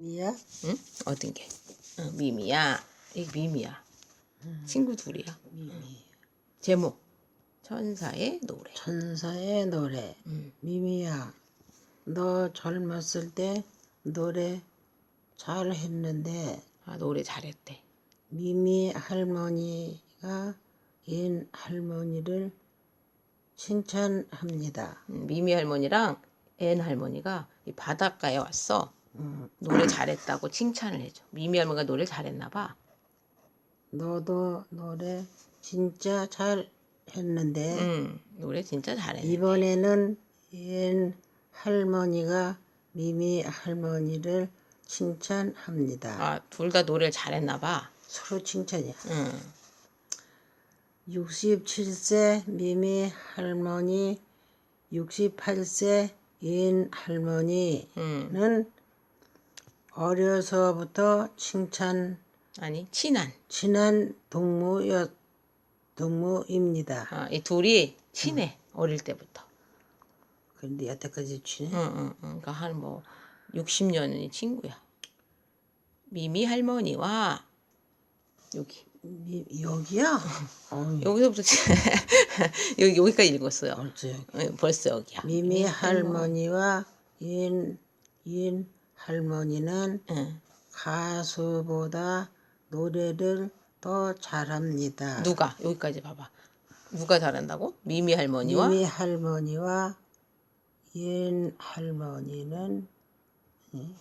미야? 응? 어떤 게? 어, 미미야. 이게 미미야. 친구 둘이야. 미미. 제목. 천사의 노래. 천사의 노래. 음. 미미야, 너 젊었을 때 노래 잘 했는데 아, 노래 잘했대. 미미 할머니가 얜 할머니를 칭찬합니다. 음, 미미 할머니랑 앤 할머니가 이 바닷가에 왔어. 음, 노래 잘했다고 칭찬을 해줘. 미미 할머니가 노래 잘했나 봐. 너도 노래 진짜 잘 했는데 응, 노래 진짜 잘했네. 이번에는 얜 할머니가 미미 할머니를 칭찬합니다. 아, 둘 다 노래를 잘했나 봐. 서로 칭찬이야. 응. 67세 미미 할머니, 68세 인 할머니는 응. 어려서부터 칭찬 아니, 친한. 친한 동무였 동무입니다. 아, 이 둘이 친해. 어릴 때부터. 그런데 여태까지 친해? 응, 응, 응. 그러니까 한 뭐 60년이 친구야. 미미 할머니와 여기 미, 여기야? 어이, 여기서부터 여기 여기까지 읽었어요. 벌써 여기. 응, 벌써 여기야. 미미 할머니와 인, 인 할머니는 응. 가수보다 노래를 더 잘합니다. 누가 여기까지 봐봐. 누가 잘한다고? 미미 할머니와 미미 할머니와 인 할머니는 예,